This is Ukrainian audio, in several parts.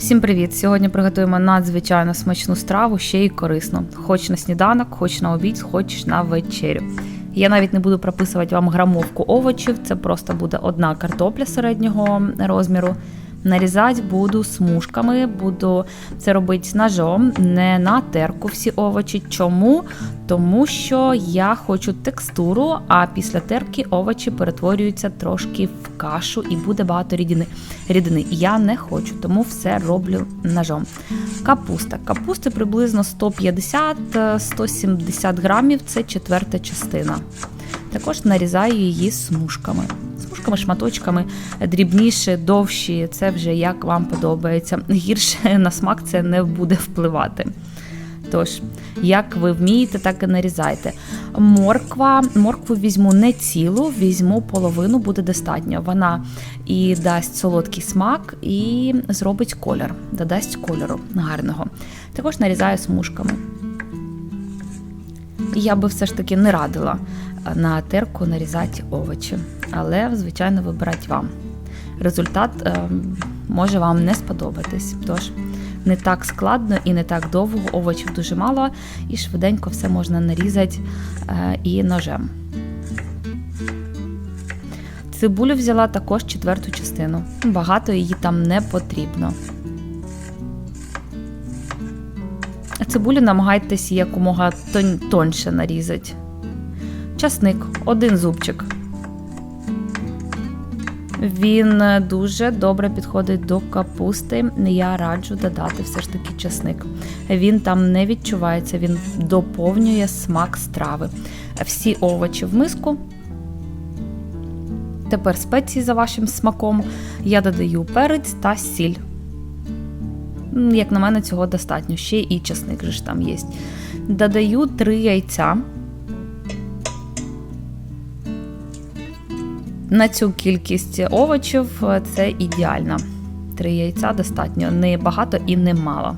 Всім привіт! Сьогодні приготуємо надзвичайно смачну страву, ще й корисну. Хоч на сніданок, хоч на обід, хоч на вечерю. Я навіть не буду прописувати вам грамовку овочів, це просто буде одна картопля середнього розміру. Нарізати буду смужками, буду це робити ножом, не на терку всі овочі. Чому? Тому що я хочу текстуру, а після терки овочі перетворюються трошки в кашу і буде багато рідини. рідини. Я не хочу, тому все роблю ножом. Капуста. Капусти приблизно 150-170 грамів, це четверта частина. Також нарізаю її смужками. Смужками, шматочками, дрібніше, довші, це вже як вам подобається. Гірше на смак це не буде впливати. Тож, як ви вмієте, так і нарізайте. Морква, моркву візьму не цілу, візьму половину, буде достатньо. Вона і дасть солодкий смак, і зробить колір, додасть кольору гарного. Також нарізаю смужками. Я би все ж таки не радила на терку нарізати овочі, але, звичайно, вибирать вам. Результат е, може вам не сподобатись. Тож не так складно і не так довго, овочів дуже мало, і швиденько все можна нарізати е, і ножем. Цибулю взяла також четверту частину. Багато її там не потрібно. Цибулю намагайтесь якомога тон- тоньше нарізати. Часник один зубчик. Він е, дуже добре підходить до капусти. Я раджу додати все ж таки часник. Він там не відчувається, він доповнює смак страви. Всі овочі в миску. Тепер спеції за вашим смаком. Я додаю перець та сіль. Як на мене, цього достатньо. Ще і часник же ж там є. Додаю 3 яйця. На цю кількість овочів е, це ідеально. Три яйця достатньо, не багато і не мало.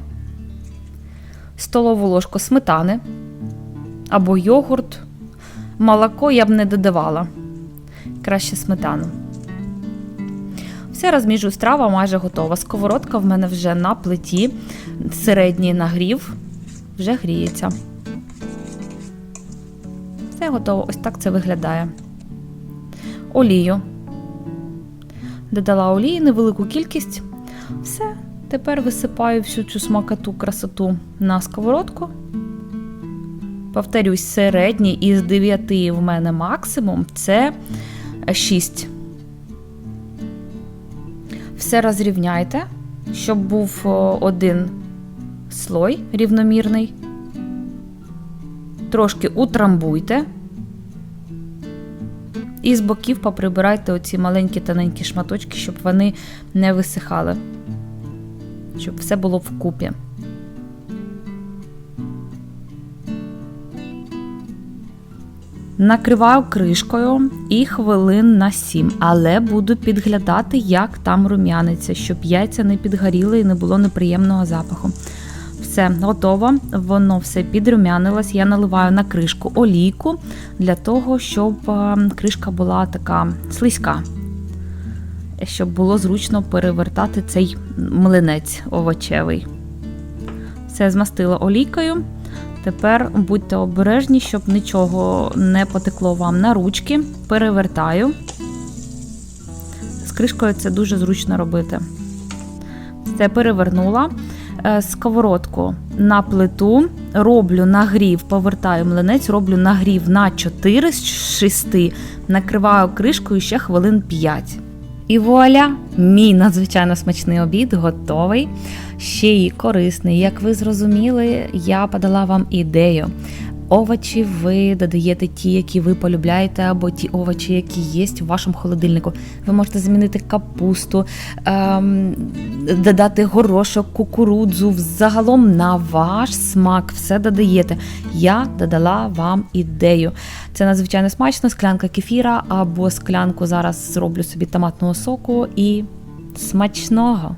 Столову ложку сметани або йогурт. Молоко я б не додавала. Краще сметану. Все розміжую, страва майже готова. Сковородка в мене вже на плиті, середній нагрів, вже гріється. Все готово. Ось так це виглядає олію. Додала олії, невелику кількість. Все. Тепер висипаю всю цю смакоту, красоту на сковородку. Повторюсь, середній із 9 в мене максимум це 6. Все розрівняйте, щоб був один слой рівномірний. Трошки утрамбуйте. І з боків поприбирайте оці маленькі тоненькі шматочки, щоб вони не висихали, щоб все було вкупі. Накриваю кришкою і хвилин на 7, але буду підглядати, як там рум'яниться, щоб яйця не підгоріли і не було неприємного запаху. Все готово, воно все підрумянилось. Я наливаю на кришку олійку для того, щоб е, кришка була така слизька, щоб було зручно перевертати цей млинець овочевий. Все змастила олійкою. Тепер будьте обережні, щоб нічого не потекло вам на ручки. Перевертаю. З кришкою це дуже зручно робити. Все перевернула сковородку на плиту, роблю нагрів, повертаю млинець, роблю нагрів на 4 з 6, накриваю кришкою ще хвилин 5. І вуаля, мій надзвичайно смачний обід готовий, ще й корисний. Як ви зрозуміли, я подала вам ідею. Овочі ви додаєте ті, які ви полюбляєте, або ті овочі, які є в вашому холодильнику. Ви можете замінити капусту, ем, додати горошок, кукурудзу. Загалом на ваш смак все додаєте. Я додала вам ідею. Це надзвичайно смачно, склянка кефіра або склянку зараз зроблю собі томатного соку і смачного!